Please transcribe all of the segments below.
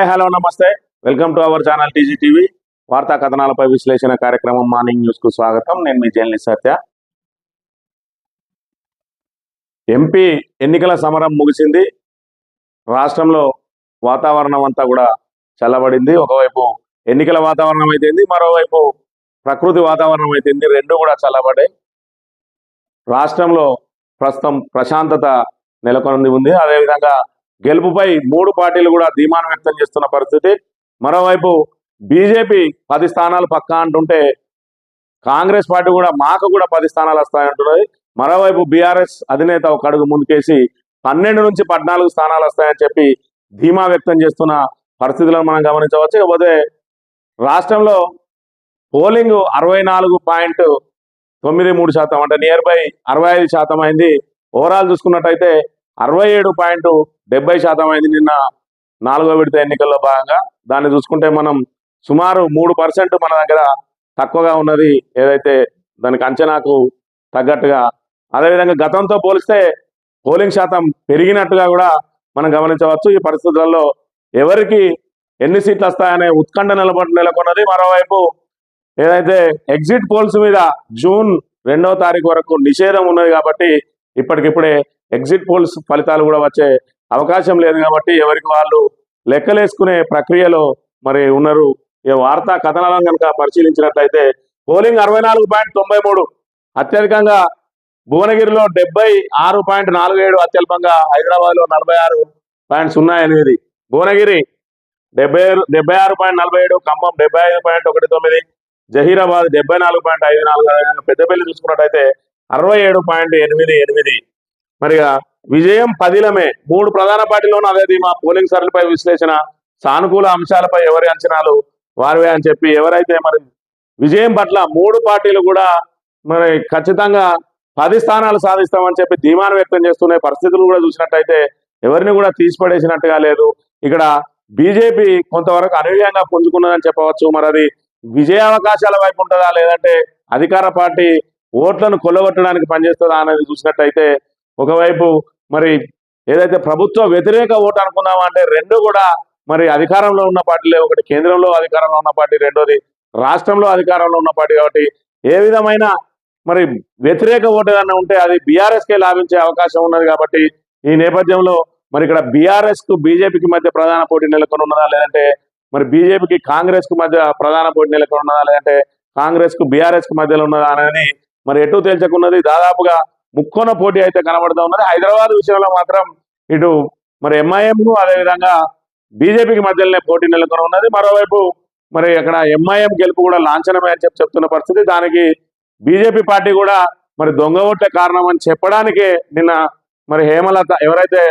Hi hello నమస్తే. Welcome to our channel TG TV. వార్తా కథనాలపై విశ్లేషణ కార్యక్రమం మార్నింగ్ న్యూస్కు స్వాగతం. నేను మీ జర్నీ సత్య. ఎంపీ ఎన్నికల సమరం ముగిసింది. రాష్ట్రంలో వాతావరణం అంతా కూడా చల్లబడింది. ఒకవైపు ఎన్నికల వాతావరణం అయితేంది మరోవైపు ప్రకృతి వాతావరణం అయితేంది రెండు కూడా చల్లబడ్డాయి. రాష్ట్రంలో ప్రస్తుతం ప్రశాంతత నెలకొంది ఉంది. అదేవిధంగా గెలుపుపై మూడు పార్టీలు కూడా ధీమాన వ్యక్తం చేస్తున్న పరిస్థితి. మరోవైపు బీజేపీ పది స్థానాలు పక్కా అంటుంటే కాంగ్రెస్ పార్టీ కూడా మాకు కూడా పది స్థానాలు వస్తాయంటున్నది మరోవైపు బీఆర్ఎస్ అధినేత ఒక అడుగు ముందుకేసి పన్నెండు నుంచి పద్నాలుగు స్థానాలు వస్తాయని చెప్పి ధీమా వ్యక్తం చేస్తున్న పరిస్థితులను మనం గమనించవచ్చు. ఇకపోతే రాష్ట్రంలో పోలింగ్ అరవై నాలుగు పాయింట్ తొమ్మిది మూడు శాతం అంటే నియర్ బై అరవై ఐదు శాతం అయింది. ఓవరాల్ చూసుకున్నట్టయితే అరవై ఏడు పాయింట్ డెబ్బై శాతం అయింది నిన్న నాలుగో విడత ఎన్నికల్లో భాగంగా. దాన్ని చూసుకుంటే మనం సుమారు మూడు పర్సెంట్ మన దగ్గర తక్కువగా ఉన్నది ఏదైతే దానికి అంచనాకు తగ్గట్టుగా. అదేవిధంగా గతంతో పోలిస్తే పోలింగ్ శాతం పెరిగినట్టుగా కూడా మనం గమనించవచ్చు. ఈ పరిస్థితులలో ఎవరికి ఎన్ని సీట్లు వస్తాయనే ఉత్కంఠ నిలబడి నెలకొన్నది. మరోవైపు ఏదైతే ఎగ్జిట్ పోల్స్ మీద జూన్ రెండవ తారీఖు వరకు నిషేధం ఉన్నది కాబట్టి ఇప్పటికిప్పుడే ఎగ్జిట్ పోల్స్ ఫలితాలు కూడా వచ్చే అవకాశం లేదు కాబట్టి ఎవరికి వాళ్ళు లెక్కలేసుకునే ప్రక్రియలో మరి ఉన్నారు. ఈ వార్తా కథనాలను కనుక పరిశీలించినట్లయితే పోలింగ్ అరవై నాలుగు పాయింట్ తొంభై మూడు అత్యధికంగా భువనగిరిలో డెబ్బై ఆరు పాయింట్ నాలుగు ఏడు అత్యల్పంగా హైదరాబాద్లో నలభై ఆరు పాయింట్ సున్నా ఎనిమిది భువనగిరి డెబ్బై డెబ్బై ఆరు పాయింట్ నలభై ఏడు ఖమ్మం డెబ్బై ఐదు పాయింట్ ఒకటి తొమ్మిది జహీరాబాద్ డెబ్బై నాలుగు పాయింట్ ఐదు నాలుగు పెద్దపల్లి చూసుకున్నట్టయితే అరవై ఏడు పాయింట్ ఎనిమిది ఎనిమిది. మరిగా విజయం పదిలమే. మూడు ప్రధాన పార్టీలోనూ అదే మా పోలింగ్ సర్లపై విశ్లేషణ సానుకూల అంశాలపై ఎవరి అంచనాలు వారివే అని చెప్పి ఎవరైతే మరి విజయం పట్ల మూడు పార్టీలు కూడా మరి ఖచ్చితంగా పది స్థానాలు సాధిస్తామని చెప్పి ధీమాను వ్యక్తం చేస్తున్న పరిస్థితులు కూడా చూసినట్టయితే ఎవరిని కూడా తీసిపడేసినట్టుగా లేదు. ఇక్కడ బీజేపీ కొంతవరకు అనూహ్యంగా పుంజుకున్నదని చెప్పవచ్చు. మరి అది విజయ అవకాశాల వైపు ఉంటుందా? లేదంటే అధికార పార్టీ ఓట్లను కొల్లగొట్టడానికి పనిచేస్తుందా? అనేది చూసినట్టయితే ఒకవైపు మరి ఏదైతే ప్రభుత్వ వ్యతిరేక ఓటు అనుకున్నామా అంటే రెండు కూడా మరి అధికారంలో ఉన్న పార్టీలే. ఒకటి కేంద్రంలో అధికారంలో ఉన్న పార్టీ రెండోది రాష్ట్రంలో అధికారంలో ఉన్న పార్టీ కాబట్టి ఏ విధమైన మరి వ్యతిరేక ఓటు ఏదైనా ఉంటే అది బీఆర్ఎస్కే లాభించే అవకాశం ఉన్నది కాబట్టి ఈ నేపథ్యంలో మరి ఇక్కడ బీఆర్ఎస్కు బీజేపీకి మధ్య ప్రధాన పోటీ నెలకొని ఉన్నదా లేదంటే మరి బీజేపీకి కాంగ్రెస్కు మధ్య ప్రధాన పోటీ నెలకొని ఉన్నదా లేదంటే కాంగ్రెస్కు బీఆర్ఎస్కు మధ్యలో ఉన్నదా అనేది మరి ఎటు తేల్చకున్నది దాదాపుగా ముక్కోన పోటీ అయితే కనబడుతూ ఉన్నది. హైదరాబాద్ విషయంలో మాత్రం ఇటు మరి ఎంఐఎం అదేవిధంగా బీజేపీకి మధ్యలోనే పోటీ నెలకొని ఉన్నది. మరోవైపు మరి అక్కడ ఎంఐఎం గెలుపు కూడా లాంఛనమే అని చెప్పి చెప్తున్న పరిస్థితి. దానికి బీజేపీ పార్టీ కూడా మరి దొంగ ఓట్లే కారణం అని చెప్పడానికే నిన్న మరి హేమలత ఎవరైతే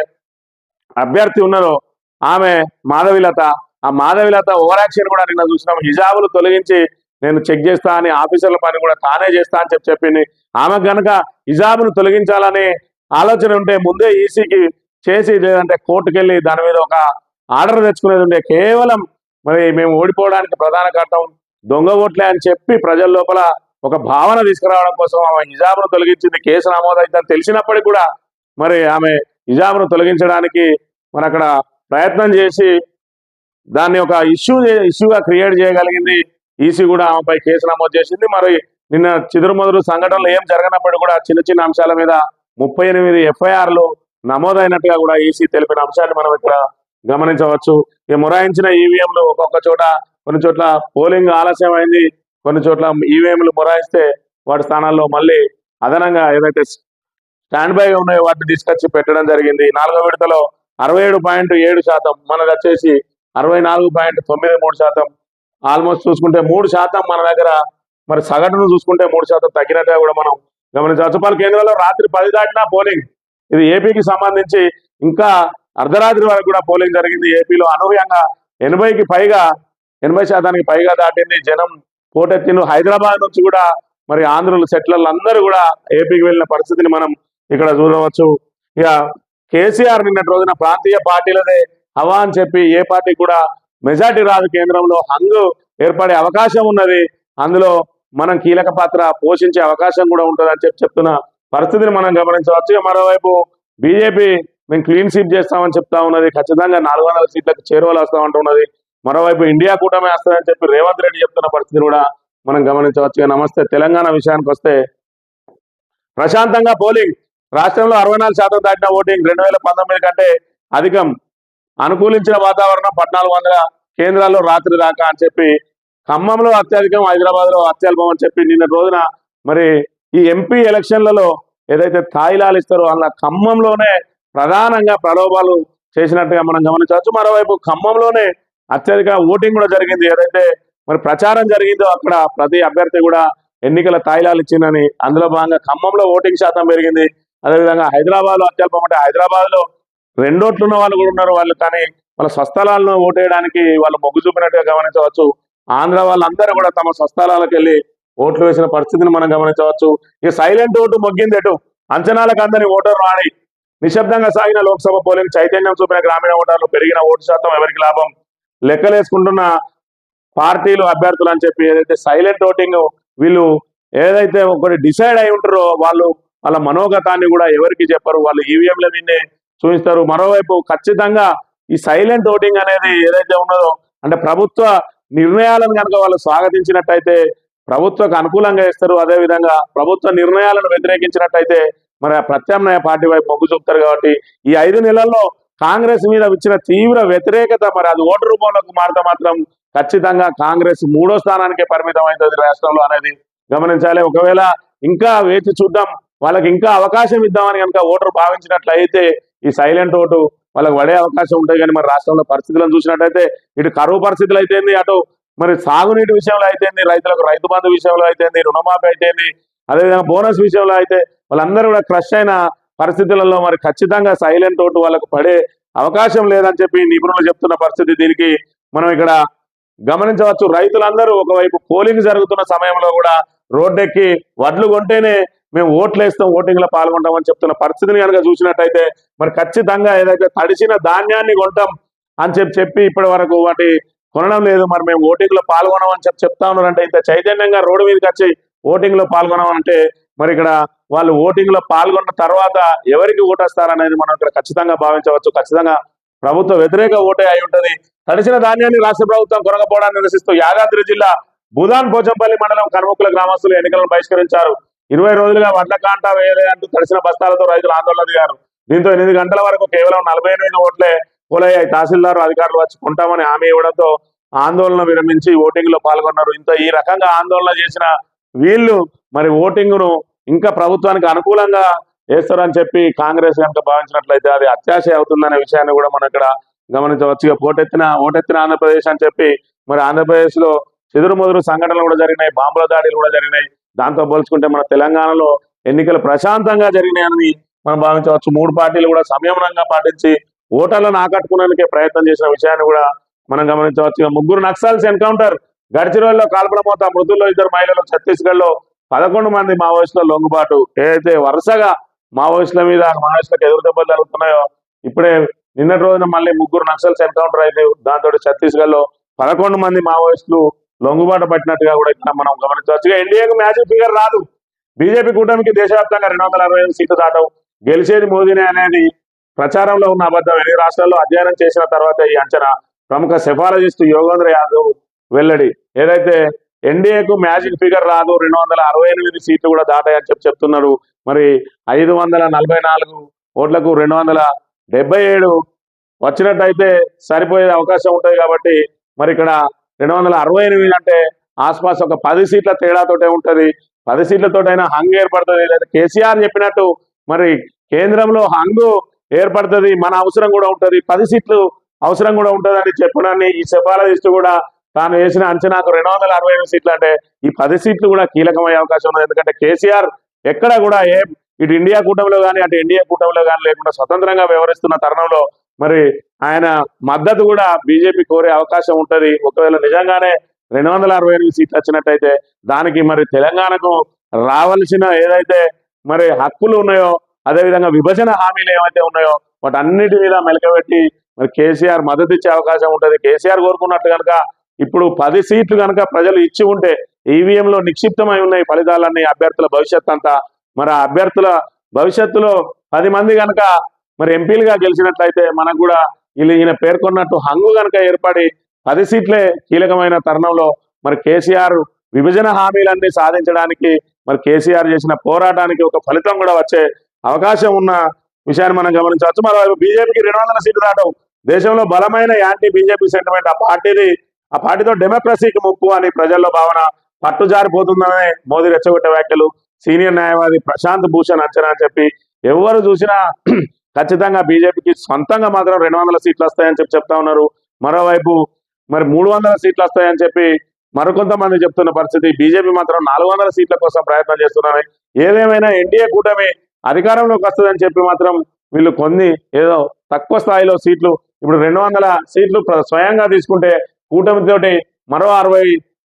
అభ్యర్థి ఉన్నారో ఆమె మాధవిలత ఆ మాధవిలత ఓవరాక్షన్ కూడా నిన్న చూసినాం. హిజాబులు తొలగించి నేను చెక్ చేస్తా అని ఆఫీసర్ల పని కూడా తానే చేస్తా అని చెప్పి చెప్పింది. ఆమె కనుక హిజాబును తొలగించాలని ఆలోచన ఉంటే ముందే ఈసీకి చేసి లేదంటే కోర్టుకెళ్ళి దాని మీద ఒక ఆర్డర్ తెచ్చుకునేది ఉండే. కేవలం మరి మేము ఓడిపోవడానికి ప్రధాన కారణం దొంగ ఓట్లే అని చెప్పి ప్రజల లోపల ఒక భావన తీసుకురావడం కోసం ఆమె హిజాబును తొలగించింది. కేసు నమోదైందని తెలిసినప్పటికీ కూడా మరి ఆమె హిజాబును తొలగించడానికి మరి అక్కడ ప్రయత్నం చేసి దాన్ని ఒక ఇష్యూ ఇష్యూగా క్రియేట్ చేయగలిగింది. ఈసీ కూడా ఆమెపై కేసు నమోదు చేసింది. మరి నిన్న చిదురుమదురు సంఘటనలు ఏం జరగనప్పటికీ కూడా చిన్న చిన్న అంశాల మీద ముప్పై ఎనిమిది ఎఫ్ఐఆర్లు నమోదైనట్టుగా కూడా ఈసీ తెలిపిన అంశాన్ని మనం ఇక్కడ గమనించవచ్చు. ఈ మొరాయించిన ఈవీఎంలు ఒక్కొక్క చోట కొన్ని చోట్ల పోలింగ్ ఆలస్యం అయింది కొన్ని చోట్ల ఈవీఎంలు మొరాయిస్తే వాటి స్థానాల్లో మళ్ళీ అదనంగా ఏదైతే స్టాండ్ బైగా ఉన్నాయో వాటిని తీసుకొచ్చి పెట్టడం జరిగింది. నాలుగో విడతలో అరవై ఏడు పాయింట్ ఏడు శాతం మనది వచ్చేసి అరవై నాలుగు పాయింట్ తొమ్మిది మూడు శాతం ఆల్మోస్ట్ చూసుకుంటే మూడు శాతం మన దగ్గర మరి సగటును చూసుకుంటే మూడు శాతం తగ్గినట్టుగా కూడా మనం గమనించవచ్చు. పలు కేంద్రాల్లో రాత్రి పది దాటినా పోలింగ్. ఇది ఏపీకి సంబంధించి ఇంకా అర్ధరాత్రి వరకు కూడా పోలింగ్ జరిగింది. ఏపీలో అనూహ్యంగా ఎనభైకి పైగా ఎనభై శాతానికి పైగా దాటింది జనం పోటెత్తిను హైదరాబాద్ నుంచి కూడా మరి ఆంధ్రులు సెటిలర్లు అందరూ కూడా ఏపీకి వెళ్ళిన పరిస్థితిని మనం ఇక్కడ చూడవచ్చు. ఇక కేసీఆర్ నిన్నటి రోజున ప్రాంతీయ పార్టీలదే హవా అని చెప్పి ఏ పార్టీ కూడా మెజార్టీ రాదు కేంద్రంలో. హంగు ఏర్పడే అవకాశం ఉన్నది. అందులో మనం కీలక పాత్ర పోషించే అవకాశం కూడా ఉంటుంది అని చెప్పి చెప్తున్న పరిస్థితిని మనం గమనించవచ్చు. మరోవైపు బీజేపీ మేము క్లీన్ స్వీప్ చేస్తామని చెప్తా ఉన్నది. ఖచ్చితంగా నాలుగు వందల సీట్లకు చేరువలు వస్తామంటున్నది మరోవైపు ఇండియా కూటమి వస్తుందని చెప్పి రేవంత్ రెడ్డి చెప్తున్న పరిస్థితి కూడా మనం గమనించవచ్చు. నమస్తే. తెలంగాణ విషయానికి వస్తే ప్రశాంతంగా పోలింగ్. రాష్ట్రంలో అరవై నాలుగు శాతం దాటిన ఓటింగ్ రెండు వేల పంతొమ్మిది కంటే అధికం. అనుకూలించిన వాతావరణం పద్నాలుగు వందల కేంద్రాల్లో రాత్రి దాకా అని చెప్పి ఖమ్మంలో అత్యధికం హైదరాబాద్లో అత్యల్పం అని చెప్పి నిన్న రోజున మరి ఈ ఎంపీ ఎలక్షన్లలో ఏదైతే తాయిలాలు ఇస్తారో అలా ఖమ్మంలోనే ప్రధానంగా ప్రలోభాలు చేసినట్టుగా మనం గమనించవచ్చు. మరోవైపు ఖమ్మంలోనే అత్యధిక ఓటింగ్ కూడా జరిగింది. ఏదైతే మరి ప్రచారం జరిగిందో అక్కడ ప్రతి అభ్యర్థి కూడా ఎన్నికల తాయిలాలు ఇచ్చిందని అందులో భాగంగా ఖమ్మంలో ఓటింగ్ శాతం పెరిగింది. అదేవిధంగా హైదరాబాద్లో అత్యల్పం అంటే హైదరాబాద్లో రెండోట్లు ఉన్న వాళ్ళు కూడా ఉన్నారు వాళ్ళు కానీ వాళ్ళ స్వస్థలాలను ఓటేయడానికి వాళ్ళు మొగ్గు చూపినట్టుగా గమనించవచ్చు. ఆంధ్ర వాళ్ళందరూ కూడా తమ స్వస్థలాలకు వెళ్ళి ఓట్లు వేసిన పరిస్థితిని మనం గమనించవచ్చు. ఇక సైలెంట్ ఓటు మొగ్గింది ఎటు? అంచనాలకు అందని ఓటర్ రాని నిశ్శబ్దంగా సాగిన లోక్సభ పోలింగ్ చైతన్యం చూపిన గ్రామీణ ఓటర్లు పెరిగిన ఓటు శాతం ఎవరికి లాభం? లెక్కలేసుకుంటున్న పార్టీలు అభ్యర్థులు అని చెప్పి ఏదైతే సైలెంట్ ఓటింగ్ వీళ్ళు ఏదైతే ఒకటి డిసైడ్ అయి ఉంటారో వాళ్ళు వాళ్ళ మనోగతాన్ని కూడా ఎవరికి చెప్పరు. వాళ్ళు ఈవీఎంల నిన్నే చూపిస్తారు. మరోవైపు ఖచ్చితంగా ఈ సైలెంట్ ఓటింగ్ అనేది ఏదైతే ఉన్నదో అంటే ప్రభుత్వ నిర్ణయాలను కనుక వాళ్ళు స్వాగతించినట్టయితే ప్రభుత్వకు అనుకూలంగా ఇస్తారు. అదే విధంగా ప్రభుత్వ నిర్ణయాలను వ్యతిరేకించినట్టయితే మరి ప్రత్యామ్నాయ పార్టీ వైపు మొగ్గు చూపుతారు కాబట్టి ఈ ఐదు నెలల్లో కాంగ్రెస్ మీద వచ్చిన తీవ్ర వ్యతిరేకత మరి అది ఓటు రూపంలోకి మారితే మాత్రం ఖచ్చితంగా కాంగ్రెస్ మూడో స్థానానికే పరిమితం అవుతుంది రాష్ట్రంలో అనేది గమనించాలి. ఒకవేళ ఇంకా వేచి చూద్దాం వాళ్ళకి ఇంకా అవకాశం ఇద్దామని కనుక ఓటర్ భావించినట్లయితే ఈ సైలెంట్ ఓటు వాళ్ళకి పడే అవకాశం ఉంటాయి కానీ మరి రాష్ట్రంలో పరిస్థితులను చూసినట్టయితే ఇటు కరువు పరిస్థితులు అయితేంది అటు మరి సాగునీటి విషయంలో అయితేంది రైతులకు రైతు బంధు విషయంలో అయితేంది రుణమాఫీ అయితేంది అదేవిధంగా బోనస్ విషయంలో అయితే వాళ్ళందరూ కూడా క్రష్ అయిన పరిస్థితులలో మరి ఖచ్చితంగా సైలెంట్ ఓటు వాళ్ళకు పడే అవకాశం లేదని చెప్పి నిపుణులు చెప్తున్న పరిస్థితి దీనికి మనం ఇక్కడ గమనించవచ్చు. రైతులందరూ ఒకవైపు పోలింగ్ జరుగుతున్న సమయంలో కూడా రోడ్డెక్కి వడ్లు కొంటేనే మేము ఓట్లు వేస్తాం ఓటింగ్లో పాల్గొంటామని చెప్తున్న పరిస్థితిని కనుక చూసినట్టయితే మరి ఖచ్చితంగా ఏదైతే తడిసిన ధాన్యాన్ని కొంటాం అని చెప్పి చెప్పి ఇప్పటి వరకు వాటి కొనడం లేదు. మరి మేము ఓటింగ్లో పాల్గొనమని చెప్పి చెప్తా ఉన్నారంటే ఇంత చైతన్యంగా రోడ్డు మీదకి వచ్చి ఓటింగ్లో పాల్గొనమంటే మరి ఇక్కడ వాళ్ళు ఓటింగ్లో పాల్గొన్న తర్వాత ఎవరికి ఓటేస్తారనేది మనం ఇక్కడ ఖచ్చితంగా భావించవచ్చు. ఖచ్చితంగా ప్రభుత్వ వ్యతిరేక ఓటే అయి ఉంటది. తడిసిన ధాన్యాన్ని రాష్ట్ర ప్రభుత్వం కొనకపోవడాన్ని నిరసిస్తూ యాదాద్రి జిల్లా భూదాన్ పోచంపల్లి మండలం కనుమకుల గ్రామస్తులు ఎన్నికలను బహిష్కరించారు. ఇరవై రోజులుగా వడ్ల కాంట వేయలేదంటూ తడిసిన బస్తాలతో రైతులు ఆందోళన దిగారు. దీంతో ఎనిమిది గంటల వరకు కేవలం నలభై ఎనిమిది ఓట్లే పోలయ్యాయి తహసీల్దార్ అధికారులు వచ్చి కొంటామని హామీ ఇవ్వడంతో ఆందోళన విరమించి ఓటింగ్లో పాల్గొన్నారు. ఇంత ఈ రకంగా ఆందోళన చేసిన వీళ్ళు మరి ఓటింగ్ను ఇంకా ప్రభుత్వానికి అనుకూలంగా వేస్తారని చెప్పి కాంగ్రెస్ కనుక భావించినట్లయితే అది అత్యాశ అవుతుందనే విషయాన్ని కూడా మనం ఇక్కడ గమనించవచ్చు ఇక ఓటెత్తిన ఓటెత్తిన ఆంధ్రప్రదేశ్ అని చెప్పి మరి ఆంధ్రప్రదేశ్లో చెదురు మొదరు సంఘటనలు కూడా జరిగినాయి. బాంబుల దాడులు కూడా జరిగినాయి. దాంతో పోల్చుకుంటే మన తెలంగాణలో ఎన్నికలు ప్రశాంతంగా జరిగినాయని మనం భావించవచ్చు. మూడు పార్టీలు కూడా సంయమనంగా పాటించి ఓటర్లను ఆకట్టుకునేందుకే ప్రయత్నం చేసిన విషయాన్ని కూడా మనం గమనించవచ్చు. ముగ్గురు నక్సల్స్ ఎన్కౌంటర్ గడిచిరోల్లో కాల్పడమోత మృతుల్లో ఇద్దరు మహిళలు. ఛత్తీస్గఢ్లో పదకొండు మంది మావోయిస్టుల లొంగుబాటు. ఏదైతే వరుసగా మావోయిస్టుల మీద మావోయిస్టులకు ఎదురు దెబ్బలు జరుగుతున్నాయో ఇప్పుడే నిన్నటి రోజున మళ్ళీ ముగ్గురు నక్సల్స్ ఎన్కౌంటర్ అయితే దాంతో ఛత్తీస్గఢ్లో పదకొండు మంది మావోయిస్టులు లొంగుబాటు పట్టినట్టుగా కూడా ఇక్కడ మనం గమనించవచ్చు ఇక ఎన్డీఏకు మ్యాజిక్ ఫిగర్ రాదు. బీజేపీ కూటమికి దేశవ్యాప్తంగా రెండు వందల అరవై ఐదు సీట్లు దాటవు గెలిచేది మోదీనే అనేది ప్రచారంలో ఉన్న అబద్ధం. ఎన్ని రాష్ట్రాల్లో అధ్యయనం చేసిన తర్వాత ఈ అంచనా ప్రముఖ సెఫాలజిస్ట్ యోగేంద్ర యాదవ్ వెల్లడి. ఏదైతే ఎన్డీఏకు మ్యాజిక్ ఫిగర్ రాదు రెండు వందల అరవై ఎనిమిది సీట్లు కూడా దాటాయని చెప్పి చెప్తున్నారు. మరి ఐదు వందల నలభై నాలుగు ఓట్లకు రెండు వందల డెబ్బై ఏడు వచ్చినట్టయితే సరిపోయే అవకాశం ఉంటుంది కాబట్టి మరి ఇక్కడ రెండు వందల అరవై ఎనిమిది అంటే ఆస్పాస్ ఒక పది సీట్ల తేడాతోటే ఉంటది. పది సీట్లతోటైనా హంగ్ ఏర్పడుతుంది లేదా కేసీఆర్ చెప్పినట్టు మరి కేంద్రంలో హంగు ఏర్పడుతుంది మన అవసరం కూడా ఉంటది పది సీట్లు అవసరం కూడా ఉంటుందని చెప్పడాన్ని ఈ సెఫాలజిస్ట్ కూడా తాను వేసిన అంచనాకు రెండు వందల అరవై ఎనిమిది సీట్లు అంటే ఈ పది సీట్లు కూడా కీలకమయ్యే అవకాశం ఉన్నది. ఎందుకంటే కేసీఆర్ ఎక్కడ కూడా ఏ ఇటు ఇండియా కూటమిలో కానీ అటు ఇండియా కూటమిలో కానీ లేకుండా స్వతంత్రంగా వ్యవహరిస్తున్న తరుణంలో మరి ఆయన మద్దతు కూడా బీజేపీ కోరే అవకాశం ఉంటది. ఒకవేళ నిజంగానే రెండు వందల అరవై ఎనిమిది సీట్లు వచ్చినట్టయితే దానికి మరి తెలంగాణకు రావాల్సిన ఏదైతే మరి హక్కులు ఉన్నాయో అదేవిధంగా విభజన హామీలు ఏమైతే ఉన్నాయో వాటి అన్నిటి మీద మెలకబెట్టి మరి కేసీఆర్ మద్దతు ఇచ్చే అవకాశం ఉంటుంది. కేసీఆర్ కోరుకున్నట్టు కనుక ఇప్పుడు పది సీట్లు కనుక ప్రజలు ఇచ్చి ఉంటే ఈవీఎంలో నిక్షిప్తమై ఉన్నాయి ఫలితాలన్నీ అభ్యర్థుల భవిష్యత్ అంతా. మరి ఆ అభ్యర్థుల భవిష్యత్తులో పది మంది కనుక మరి ఎంపీలుగా గెలిచినట్లయితే మనకు కూడా వీళ్ళు ఈయన పేర్కొన్నట్టు హంగు కనుక ఏర్పడి పది సీట్లే కీలకమైన తరుణంలో మరి కేసీఆర్ విభజన హామీలన్నీ సాధించడానికి మరి కేసీఆర్ చేసిన పోరాటానికి ఒక ఫలితం కూడా వచ్చే అవకాశం ఉన్న విషయాన్ని మనం గమనించవచ్చు. మరోవైపు బీజేపీకి రెండు వందల సీట్లు రావడం దేశంలో బలమైన యాంటీ బీజేపీ సెంటిమెంట్ ఆ పార్టీది. ఆ పార్టీతో డెమోక్రసీకి ముప్పు అని ప్రజల్లో భావన పట్టుజారిపోతుందనే మోదీ రెచ్చగొట్టే వ్యాఖ్యలు. సీనియర్ న్యాయవాది ప్రశాంత్ భూషణ్ అంచనా అని చెప్పి ఎవరు చూసినా ఖచ్చితంగా బీజేపీకి సొంతంగా మాత్రం రెండు వందల సీట్లు వస్తాయని చెప్పి చెప్తా ఉన్నారు. మరోవైపు మరి మూడు వందల సీట్లు వస్తాయని చెప్పి మరికొంతమంది చెప్తున్న పరిస్థితి. బీజేపీ మాత్రం నాలుగు వందల సీట్ల కోసం ప్రయత్నం చేస్తున్నారు ఏదేమైనా ఎన్డీఏ కూటమి అధికారంలోకి వస్తుందని చెప్పి మాత్రం వీళ్ళు కొన్ని ఏదో తక్కువ స్థాయిలో సీట్లు ఇప్పుడు రెండు వందల సీట్లు స్వయంగా తీసుకుంటే కూటమితోటి మరో అరవై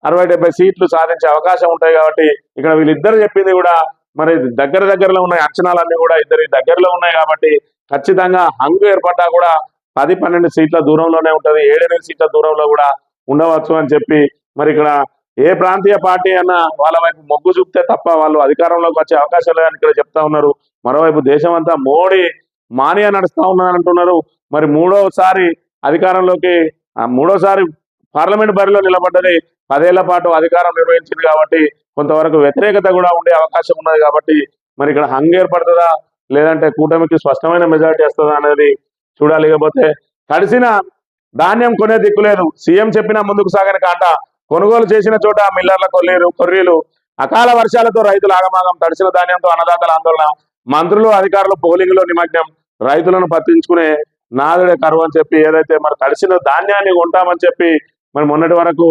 అరవై డెబ్బై సీట్లు సాధించే అవకాశం ఉంటాయి కాబట్టి ఇక్కడ వీళ్ళిద్దరు చెప్పింది కూడా మరి దగ్గర దగ్గరలో ఉన్నాయి అంచనాలన్నీ కూడా ఇద్దరి దగ్గరలో ఉన్నాయి కాబట్టి ఖచ్చితంగా హంగు ఏర్పడ్డా కూడా పది పన్నెండు సీట్ల దూరంలోనే ఉంటుంది. ఏడెనిమిది సీట్ల దూరంలో కూడా ఉండవచ్చు అని చెప్పి మరి ఇక్కడ ఏ ప్రాంతీయ పార్టీ అన్న వాళ్ళ వైపు మొగ్గు చూపితే తప్ప వాళ్ళు అధికారంలోకి వచ్చే అవకాశం లేదని ఇక్కడ చెప్తా ఉన్నారు. మరోవైపు దేశం అంతా మోడీ మానియా నడుస్తా ఉన్నారంటున్నారు మరి మూడోసారి అధికారంలోకి మూడోసారి పార్లమెంట్ బరిలో నిలబడ్డది. పదేళ్ళ పాటు అధికారం నిర్వహించింది కాబట్టి కొంతవరకు వ్యతిరేకత కూడా ఉండే అవకాశం ఉన్నది కాబట్టి మరి ఇక్కడ హంగ్ ఏర్పడుతుందా? లేదంటే కూటమికి స్పష్టమైన మెజారిటీ వస్తుందా అనేది చూడాలి. ఇకపోతే తడిసిన ధాన్యం కొనే దిక్కు లేదు. సీఎం చెప్పిన ముందుకు సాగని కాంట. కొనుగోలు చేసిన చోట మిల్లర్ల కొల్లీలు కొర్రీలు అకాల వర్షాలతో రైతులు ఆగమాగం తడిసిన ధాన్యంతో అన్నదాతల ఆందోళన. మంత్రులు అధికారులు పోలింగ్లో నిమగ్నం. రైతులను పట్టించుకునే నాదుడే కరువు అని చెప్పి ఏదైతే మరి తడిసిన ధాన్యాన్ని కొంటామని చెప్పి మరి మొన్నటి వరకు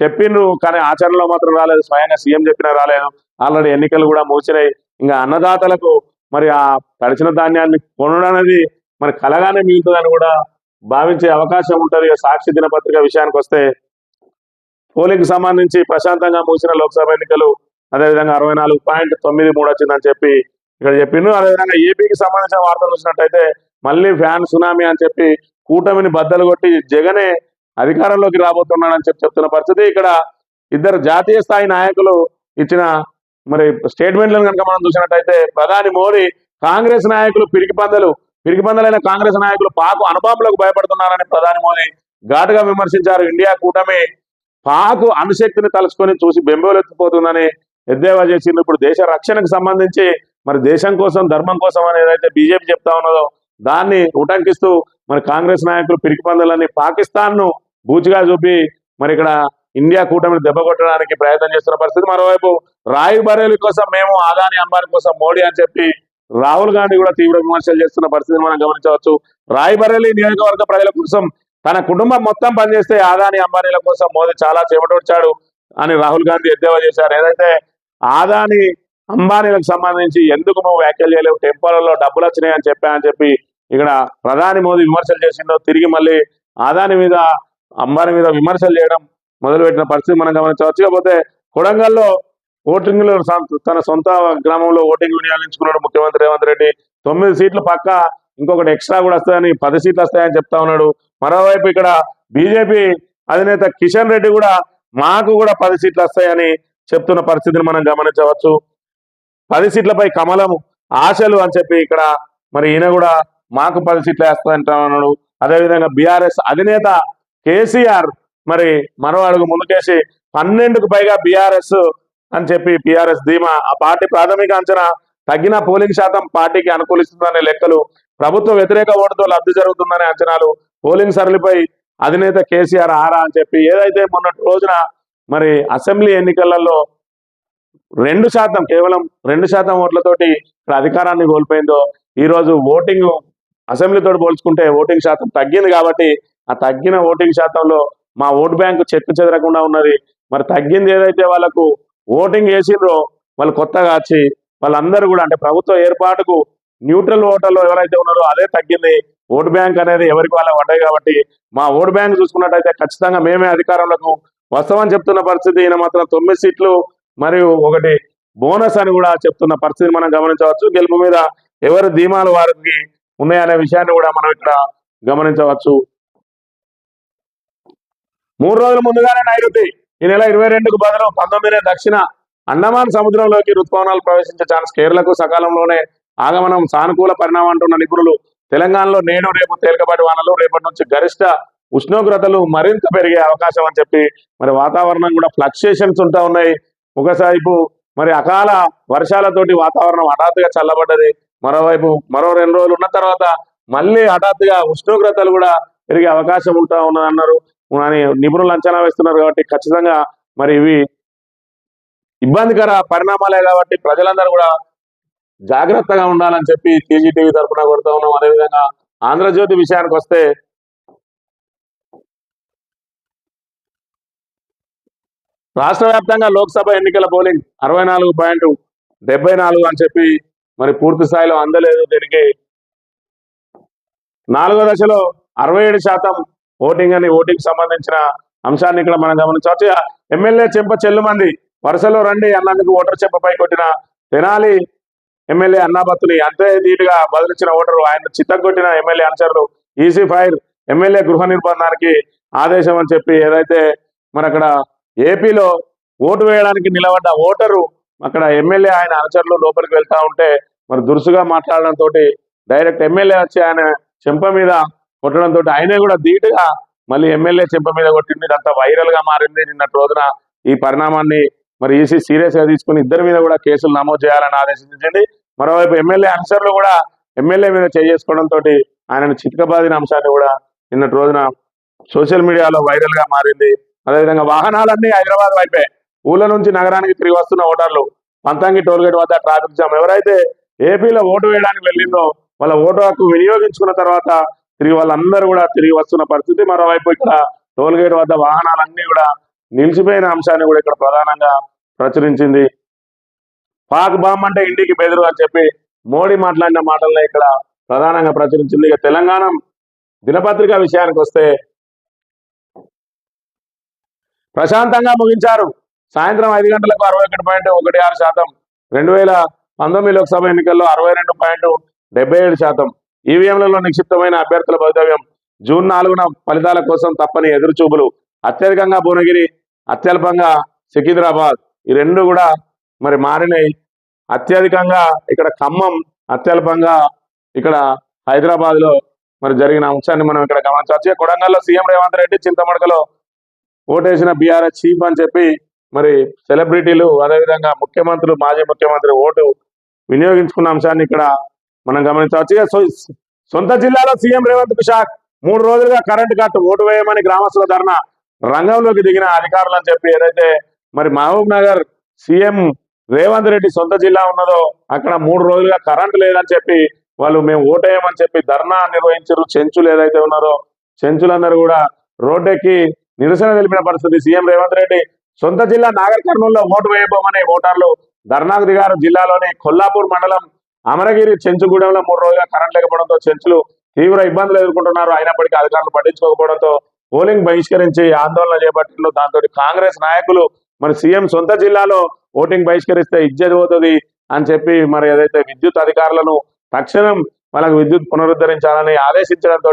చెప్పిండ్రు. కానీ ఆచరణలో మాత్రం రాలేదు. స్వయంగా సీఎం చెప్పినా రాలేదు. ఆల్రెడీ ఎన్నికలు కూడా ముగిసినాయి. ఇంకా అన్నదాతలకు మరి ఆ తడిచిన ధాన్యాన్ని కొనడం అనేది మరి కలగానే మిగులుతుందని కూడా భావించే అవకాశం ఉంటుంది. సాక్షి దినపత్రిక విషయానికి వస్తే పోలింగ్ సంబంధించి ప్రశాంతంగా ముగిసిన లోక్సభ ఎన్నికలు అదేవిధంగా అరవై నాలుగు పాయింట్ తొమ్మిది మూడు వచ్చిందని చెప్పి ఇక్కడ చెప్పిండు. అదేవిధంగా ఏపీకి సంబంధించిన వార్తలు వచ్చినట్టయితే మళ్ళీ ఫ్యాన్ సునామీ అని చెప్పి కూటమిని బద్దలు కొట్టి జగనే అధికారంలోకి రాబోతున్నాడని చెప్పి చెప్తున్న పరిస్థితి. ఇక్కడ ఇద్దరు జాతీయ స్థాయి నాయకులు ఇచ్చిన మరి స్టేట్మెంట్లను కనుక మనం చూసినట్టయితే ప్రధాని మోడీ కాంగ్రెస్ నాయకులు పిరికి పందలు పిరికి పందలైన కాంగ్రెస్ నాయకులు పాకు అనుభవంలోకి భయపడుతున్నారని ప్రధాని మోదీ ఘాటుగా విమర్శించారు. ఇండియా కూటమి పాకు అణుశక్తిని తలుచుకొని చూసి బెంబోలెత్తిపోతుందని ఎద్దేవా చేసింది. ఇప్పుడు దేశ రక్షణకు సంబంధించి మరి దేశం కోసం ధర్మం కోసం అని ఏదైతే బీజేపీ చెప్తా ఉన్నదో దాన్ని ఉటంకిస్తూ మరి కాంగ్రెస్ నాయకులు పిరికి పందులని పాకిస్తాన్ను బూచిగా చూపి మరి ఇక్కడ ఇండియా కూటమిని దెబ్బ కొట్టడానికి ప్రయత్నం చేస్తున్న పరిస్థితి మరోవైపు. రాయి బరేలి కోసం మేము ఆదాని అంబానీ కోసం మోడీ అని చెప్పి రాహుల్ గాంధీ కూడా తీవ్ర విమర్శలు చేస్తున్న పరిస్థితిని మనం గమనించవచ్చు. రాయ్ బరేలి నియోజకవర్గ ప్రజల కోసం తన కుటుంబం మొత్తం పనిచేస్తే ఆదాని అంబానీల కోసం మోదీ చాలా చేపట్టొచ్చాడు అని రాహుల్ గాంధీ ఎద్దేవా చేశారు. ఏదైతే ఆదాని అంబానీలకు సంబంధించి ఎందుకు నువ్వు వ్యాఖ్యలు చేయలేవు టెంపోలలో డబ్బులు వచ్చినాయి అని చెప్పా అని చెప్పి ఇక్కడ ప్రధాని మోదీ విమర్శలు చేసిందో తిరిగి మళ్ళీ ఆదాని మీద అంబానీ మీద విమర్శలు చేయడం మొదలుపెట్టిన పరిస్థితి మనం గమనించవచ్చు. కాకపోతే కొడంగల్లో ఓటింగ్ తన సొంత గ్రామంలో ఓటింగ్ వినియోగించుకున్నాడు ముఖ్యమంత్రి రేవంత్ రెడ్డి. తొమ్మిది సీట్లు పక్క ఇంకొకటి ఎక్స్ట్రా కూడా వస్తాయని పది సీట్లు వస్తాయని చెప్తా ఉన్నాడు. మరోవైపు ఇక్కడ బీజేపీ అధినేత కిషన్ రెడ్డి కూడా మాకు కూడా పది సీట్లు వస్తాయని చెప్తున్న పరిస్థితిని మనం గమనించవచ్చు. పది సీట్లపై కమలం ఆశలు అని చెప్పి ఇక్కడ మరి ఈయన కూడా మాకు పది సీట్లు వేస్తాయంటా ఉన్నాడు. అదేవిధంగా బీఆర్ఎస్ అధినేత కేసీఆర్ మరి మరో అడుగు ముందుకేసి పన్నెండుకు పైగా బీఆర్ఎస్ అని చెప్పి బీఆర్ఎస్ ధీమా. ఆ పార్టీ ప్రాథమిక అంచనా తగ్గిన పోలింగ్ శాతం పార్టీకి అనుకూలిస్తుందనే లెక్కలు ప్రభుత్వ వ్యతిరేక ఓటుతో లబ్ధి జరుగుతుందనే అంచనాలు పోలింగ్ సరళిపై అధినేత కేసీఆర్ ఆరా అని చెప్పి ఏదైతే మొన్నటి రోజున మరి అసెంబ్లీ ఎన్నికలలో రెండు శాతం కేవలం రెండు శాతం ఓట్లతోటి ఇక్కడ అధికారాన్ని కోల్పోయిందో ఈ రోజు ఓటింగ్ అసెంబ్లీతో పోల్చుకుంటే ఓటింగ్ శాతం తగ్గింది కాబట్టి ఆ తగ్గిన ఓటింగ్ శాతంలో మా ఓటు బ్యాంకు చెక్కు చెదరకుండా ఉన్నది. మరి తగ్గింది ఏదైతే వాళ్ళకు ఓటింగ్ వేసిండ్రో వాళ్ళు కొత్తగా వచ్చి వాళ్ళందరూ కూడా అంటే ప్రభుత్వ ఏర్పాటుకు న్యూట్రల్ ఓటర్లు ఎవరైతే ఉన్నారో అదే తగ్గింది. ఓటు బ్యాంక్ అనేది ఎవరికి వాళ్ళ పడ్డాయి కాబట్టి మా ఓటు బ్యాంక్ చూసుకున్నట్టయితే ఖచ్చితంగా మేమే అధికారంలోకి వస్తామని చెప్తున్న పరిస్థితి. ఈయన మాత్రం తొమ్మిది సీట్లు మరియు ఒకటి బోనస్ అని కూడా చెప్తున్న పరిస్థితిని మనం గమనించవచ్చు. గెలుపు మీద ఎవరి ధీమాలు వారికి ఉన్నాయనే విషయాన్ని కూడా మనం ఇక్కడ గమనించవచ్చు. మూడు రోజుల ముందుగానే నైరుతి. ఈ నెల ఇరవై రెండుకు బదులు పంతొమ్మిది దక్షిణ అండమాన్ సముద్రంలోకి రుతుపవనాలు ప్రవేశించే ఛాన్స్ కేరళకు సకాలంలోనే. ఆగమనం సానుకూల పరిణామం అంటున్న నిపుణులు తెలంగాణలో నేడు రేపు తేలికపాటి వానలు రేపటి నుంచి గరిష్ట ఉష్ణోగ్రతలు మరింత పెరిగే అవకాశం అని చెప్పి మరి వాతావరణం కూడా ఫ్లక్చుయేషన్స్ ఉంటా ఉన్నాయి. ఒకసారి మరి అకాల వర్షాలతోటి వాతావరణం హఠాత్తుగా చల్లబడ్డది. మరోవైపు మరో రెండు రోజులు ఉన్న తర్వాత మళ్ళీ హఠాత్తుగా ఉష్ణోగ్రతలు కూడా పెరిగే అవకాశం ఉంటా ఉన్నది అన్నారు అని నిపుణులు అంచనా వేస్తున్నారు కాబట్టి ఖచ్చితంగా మరి ఇవి ఇబ్బందికర పరిణామాలే కాబట్టి ప్రజలందరూ కూడా జాగ్రత్తగా ఉండాలని చెప్పి టీజీటీవీ తరఫున కొడుతూ ఉన్నాం. అదేవిధంగా ఆంధ్రజ్యోతి విషయానికి వస్తే రాష్ట్ర వ్యాప్తంగా లోక్సభ ఎన్నికల పోలింగ్ అరవై నాలుగు పాయింట్ డెబ్బై నాలుగు అని చెప్పి మరి పూర్తి స్థాయిలో అందలేదు. దీనికి నాలుగో దశలో అరవై ఏడు శాతం ఓటింగ్ అని ఓటింగ్ సంబంధించిన అంశాన్ని ఇక్కడ మనం గమనించవచ్చు. ఎమ్మెల్యే చెంప చెల్లుమంది. వరుసలో రండి అన్నందుకు ఓటర్ చెంపపై కొట్టిన తెనాలి ఎమ్మెల్యే అన్నాబత్తుని. అంతే ధీటుగా బదిలించిన ఓటరు ఆయన చిత్తగొట్టిన ఎమ్మెల్యే అనుచరులు. ఈసీ ఫైర్ ఎమ్మెల్యే గృహ నిర్బంధానికి ఆదేశం అని చెప్పి ఏదైతే మన అక్కడ ఏపీలో ఓటు వేయడానికి నిలబడ్డ ఓటరు అక్కడ ఎమ్మెల్యే ఆయన అనుచరులు లోపలికి వెళ్తా ఉంటే మరి దురుసుగా మాట్లాడడంతో డైరెక్ట్ ఎమ్మెల్యే వచ్చి ఆయన చెంప మీద కొట్టడంతో ఆయనే కూడా ధీటుగా మళ్ళీ ఎమ్మెల్యే చెంప మీద కొట్టింది ఇదంతా వైరల్గా మారింది నిన్నటి రోజున ఈ పరిణామాన్ని మరి ఈసీ సీరియస్గా తీసుకుని ఇద్దరి మీద కూడా కేసులు నమోదు చేయాలని ఆదేశించింది. మరోవైపు ఎమ్మెల్యే అన్సర్లు కూడా ఎమ్మెల్యే మీద చేసుకోవడంతో ఆయనను చితకబాదిన అంశాన్ని కూడా నిన్నటి రోజున సోషల్ మీడియాలో వైరల్గా మారింది. అదేవిధంగా వాహనాలన్నీ హైదరాబాద్ వైపే. ఊళ్ళ నుంచి నగరానికి తిరిగి వస్తున్న ఓటర్లు పంతంగి టోల్గేట్ వద్ద ట్రాఫిక్ జామ్. ఎవరైతే ఏపీలో ఓటు వేయడానికి వెళ్ళిందో వాళ్ళ ఓటు హక్కు వినియోగించుకున్న తర్వాత తిరిగి వాళ్ళందరూ కూడా తిరిగి వస్తున్న పరిస్థితి. మరోవైపు ఇక్కడ టోల్గేట్ వద్ద వాహనాలన్నీ కూడా నిలిచిపోయిన అంశాన్ని కూడా ఇక్కడ ప్రధానంగా ప్రచురించింది. పాక్ బాంబ్ అంటే ఇంటికి బెదురు అని చెప్పి మోడీ మాట్లాడిన మాటల్లో ఇక్కడ ప్రధానంగా ప్రచురించింది. ఇక తెలంగాణ దినపత్రిక విషయానికి వస్తే ప్రశాంతంగా ముగించారు. సాయంత్రం ఐదు గంటలకు అరవై ఒకటి పాయింట్ ఒకటి ఆరు శాతం. రెండు వేల పంతొమ్మిది లోక్సభ ఎన్నికల్లో అరవై రెండు పాయింట్ డెబ్బై ఏడు శాతం. ఈవీఎంలలో నిక్షిప్తమైన అభ్యర్థుల భవితవ్యం జూన్ నాలుగున ఫలితాల కోసం తప్పని ఎదురుచూపులు. అత్యధికంగా భువనగిరి అత్యల్పంగా సికింద్రాబాద్. ఈ రెండు కూడా మరి మారినాయి. అత్యధికంగా ఇక్కడ ఖమ్మం అత్యల్పంగా ఇక్కడ హైదరాబాద్లో మరి జరిగిన అంశాన్ని మనం ఇక్కడ గమనించవచ్చు. కొడంగల్లో సీఎం రేవంత్ రెడ్డి చింతమడకలో ఓటేసిన బీఆర్ఎస్ చీఫ్ అని చెప్పి మరి సెలబ్రిటీలు అదేవిధంగా ముఖ్యమంత్రులు మాజీ ముఖ్యమంత్రి ఓటు వినియోగించుకున్న అంశాన్ని ఇక్కడ మనం గమనించవచ్చు. ఇక సొంత జిల్లాలో సీఎం రేవంత్ కుషాక్ మూడు రోజులుగా కరెంటు కట్ ఓటు వేయమని గ్రామస్తుల ధర్నా రంగంలోకి దిగిన అధికారులు అని చెప్పి ఏదైతే మరి మహబూబ్ నగర్ సీఎం రేవంత్ రెడ్డి సొంత జిల్లా ఉన్నదో అక్కడ మూడు రోజులుగా కరెంట్ లేదని చెప్పి వాళ్ళు మేము ఓటేయమని చెప్పి ధర్నా నిర్వహించారు. చెంచులు ఏదైతే ఉన్నారో చెంచులందరూ కూడా రోడ్డెక్కి నిరసన తెలిపిన పరిస్థితి. సీఎం రేవంత్ రెడ్డి సొంత జిల్లా నాగర్ కర్నూలులో ఓటు వేయబోమని ఓటర్లు ధర్నాకు దిగారు. జిల్లాలోని కొల్లాపూర్ మండలం అమరగిరి చెంచుగూడెంలో మూడు రోజులుగా కరెంట్ లేకపోవడంతో చెంచులు తీవ్ర ఇబ్బందులు ఎదుర్కొంటున్నారు. అయినప్పటికీ అధికారులు పట్టించుకోకపోవడంతో పోలింగ్ బహిష్కరించి ఆందోళన చేపట్టిన దాంతో కాంగ్రెస్ నాయకులు మరి సీఎం సొంత జిల్లాలో ఓటింగ్ బహిష్కరిస్తే ఇజ్జత్ పోతుంది అని చెప్పి మరి ఏదైతే విద్యుత్ అధికారులను తక్షణం వాళ్ళకి విద్యుత్ పునరుద్ధరించాలని ఆదేశించడంతో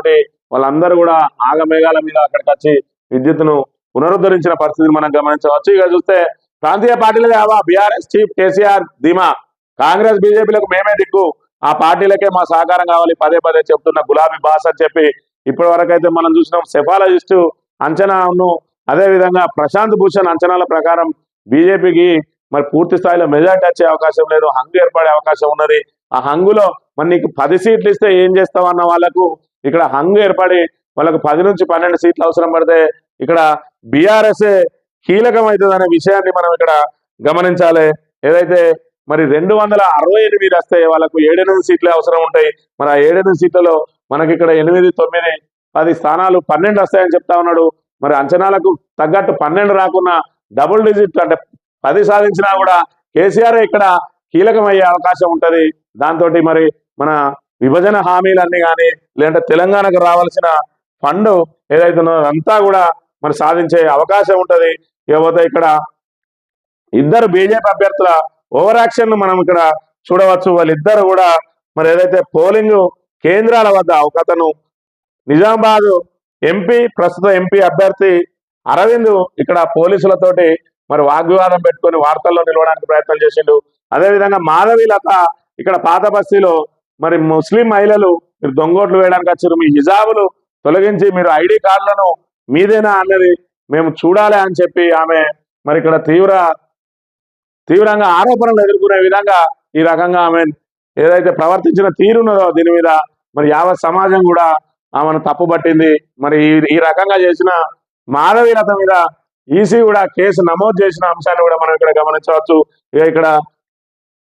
వాళ్ళందరూ కూడా ఆగమేఘాల మీద అక్కడికి వచ్చి విద్యుత్ను పునరుద్ధరించిన పరిస్థితిని మనం గమనించవచ్చు. ఇక చూస్తే ప్రాంతీయ పార్టీలు కావా బీఆర్ఎస్ చీఫ్ కేసీఆర్ ధీమా. కాంగ్రెస్ బీజేపీలకు మేమే దిక్కు. ఆ పార్టీలకే మా సహకారం కావాలి పదే పదే చెప్తున్న గులాబీ బాస్ అని చెప్పి ఇప్పటి వరకు అయితే మనం చూసినాం. సెఫాలజిస్ట్ అంచనాను అదే విధంగా ప్రశాంత్ భూషణ్ అంచనాల ప్రకారం బీజేపీకి మరి పూర్తి స్థాయిలో మెజార్టీ వచ్చే అవకాశం లేదు హంగు ఏర్పడే అవకాశం ఉన్నది. ఆ హంగులో మరి నీకు పది సీట్లు ఇస్తే ఏం చేస్తావు అన్న వాళ్ళకు ఇక్కడ హంగు ఏర్పడి వాళ్ళకు పది నుంచి పన్నెండు సీట్లు అవసరం పడితే ఇక్కడ బీఆర్ఎస్ఏ కీలకం అవుతుంది అనే విషయాన్ని మనం ఇక్కడ గమనించాలి. ఏదైతే మరి రెండు వందల అరవై ఎనిమిది వస్తే వాళ్ళకు ఏడెనిమిది సీట్లే అవసరం ఉంటాయి. మరి ఆ ఏడెనిమిది సీట్లలో మనకి ఇక్కడ ఎనిమిది తొమ్మిది పది స్థానాలు పన్నెండు వస్తాయని చెప్తా ఉన్నాడు. మరి అంచనాలకు తగ్గట్టు పన్నెండు రాకున్నా డబుల్ డిజిట్ అంటే పది సాధించినా కూడా కేసీఆర్ ఇక్కడ కీలకమయ్యే అవకాశం ఉంటుంది. దాంతో మరి మన విభజన హామీలన్నీ కానీ లేదంటే తెలంగాణకు రావాల్సిన ఫండ్ ఏదైతే ఉన్నదో అంతా కూడా మరి సాధించే అవకాశం ఉంటుంది. ఇకపోతే ఇక్కడ ఇద్దరు బీజేపీ అభ్యర్థుల ఓవర్ యాక్షన్ మనం ఇక్కడ చూడవచ్చు. వాళ్ళిద్దరు కూడా మరి ఏదైతే పోలింగ్ కేంద్రాల వద్ద ఒకతను నిజామాబాద్ ఎంపీ ప్రస్తుత ఎంపీ అభ్యర్థి అరవింద్ ఇక్కడ పోలీసులతోటి మరి వాగ్వివాదం పెట్టుకొని వార్తల్లో నిలవడానికి ప్రయత్నం చేసిండు. అదేవిధంగా మాధవి లత ఇక్కడ పాత బస్తీలో మరి ముస్లిం మహిళలు మీరు దొంగోట్లు వేయడానికి వచ్చారు. మీ హిజాబులు తొలగించి మీరు ఐడి కార్డులను మీదేనా అన్నది మేము చూడాలి అని చెప్పి ఆమె మరి ఇక్కడ తీవ్ర తీవ్రంగా ఆరోపణలు ఎదుర్కొనే విధంగా ఈ రకంగా ఆమె ఏదైతే ప్రవర్తించిన తీరున్నదో దీని మీద మరి యావత్ సమాజం కూడా ఆమెను తప్పుపట్టింది. మరి ఈ ఈ రకంగా చేసిన మాధవీలత మీద ఈసీ కూడా కేసు నమోదు చేసిన అంశాన్ని కూడా మనం ఇక్కడ గమనించవచ్చు. ఇక ఇక్కడ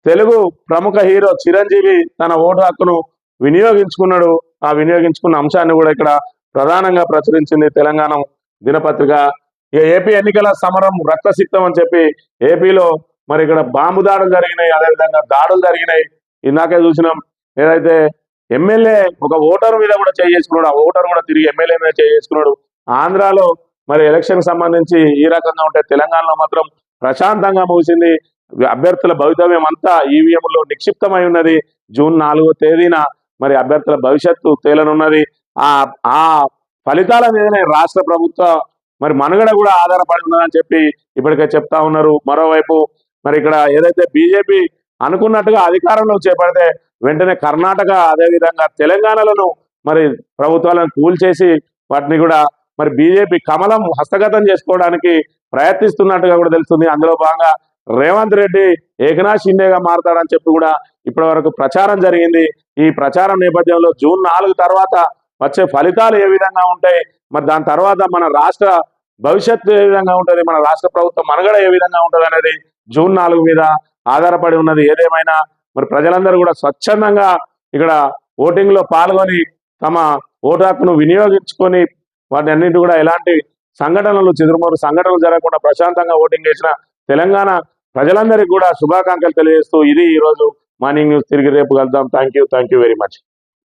తెలుగు ప్రముఖ హీరో చిరంజీవి తన ఓటు హక్కును వినియోగించుకున్నాడు. ఆ వినియోగించుకున్న అంశాన్ని కూడా ఇక్కడ ప్రధానంగా ప్రచురించింది తెలంగాణ దినపత్రిక. ఇక ఏపీ ఎన్నికల సమరం రక్తసిక్తం అని చెప్పి ఏపీలో మరి ఇక్కడ బాంబు దాడులు జరిగినాయి అదేవిధంగా దాడులు జరిగినాయి. ఇందాకే చూసినాం ఏదైతే ఎమ్మెల్యే ఒక ఓటర్ మీద కూడా చేసుకున్నాడు ఆ ఓటర్ కూడా తిరిగి ఎమ్మెల్యే మీద చేసుకున్నాడు ఆంధ్రాలో మరి ఎలక్షన్ సంబంధించి ఈ రకంగా ఉంటే తెలంగాణలో మాత్రం ప్రశాంతంగా ముగిసింది. అభ్యర్థుల భవితవ్యం అంతా ఈవీఎంలో నిక్షిప్తమై ఉన్నది. జూన్ నాలుగో తేదీన మరి అభ్యర్థుల భవిష్యత్తు తేలనున్నది. ఆ ఆ ఫలితాల మీదనే రాష్ట్ర ప్రభుత్వ మరి మనుగడ కూడా ఆధారపడి ఉన్నదని చెప్పి ఇప్పటికే చెప్తా ఉన్నారు. మరోవైపు మరి ఇక్కడ ఏదైతే బీజేపీ అనుకున్నట్టుగా అధికారంలో చేపడితే వెంటనే కర్ణాటక అదేవిధంగా తెలంగాణలను మరి ప్రభుత్వాలను కూల్చేసి వాటిని కూడా మరి బీజేపీ కమలం హస్తగతం చేసుకోవడానికి ప్రయత్నిస్తున్నట్టుగా కూడా తెలుస్తుంది. అందులో భాగంగా రేవంత్ రెడ్డి ఏకనాథ్ షిండేగా మారతాడని చెప్పి కూడా ఇప్పటి వరకు ప్రచారం జరిగింది. ఈ ప్రచారం నేపథ్యంలో జూన్ నాలుగు తర్వాత వచ్చే ఫలితాలు ఏ విధంగా ఉంటాయి? మరి దాని తర్వాత మన రాష్ట్ర భవిష్యత్తు ఏ విధంగా ఉంటుంది? మన రాష్ట్ర ప్రభుత్వం మనుగడ ఏ విధంగా ఉంటుంది అనేది జూన్ నాలుగు మీద ఆధారపడి ఉన్నది. ఏదేమైనా మరి ప్రజలందరూ కూడా స్వచ్ఛందంగా ఇక్కడ ఓటింగ్లో పాల్గొని తమ ఓటు హక్కును వినియోగించుకొని వాటి అన్నింటి కూడా ఎలాంటి సంఘటనలు చెదురుమరు సంఘటనలు జరగకుండా ప్రశాంతంగా ఓటింగ్ చేసిన తెలంగాణ ప్రజలందరికీ కూడా శుభాకాంక్షలు తెలియజేస్తూ ఇది ఈ రోజు మార్నింగ్ న్యూస్. తిరిగి రేపు కలుద్దాం. Thank you. Thank you very much.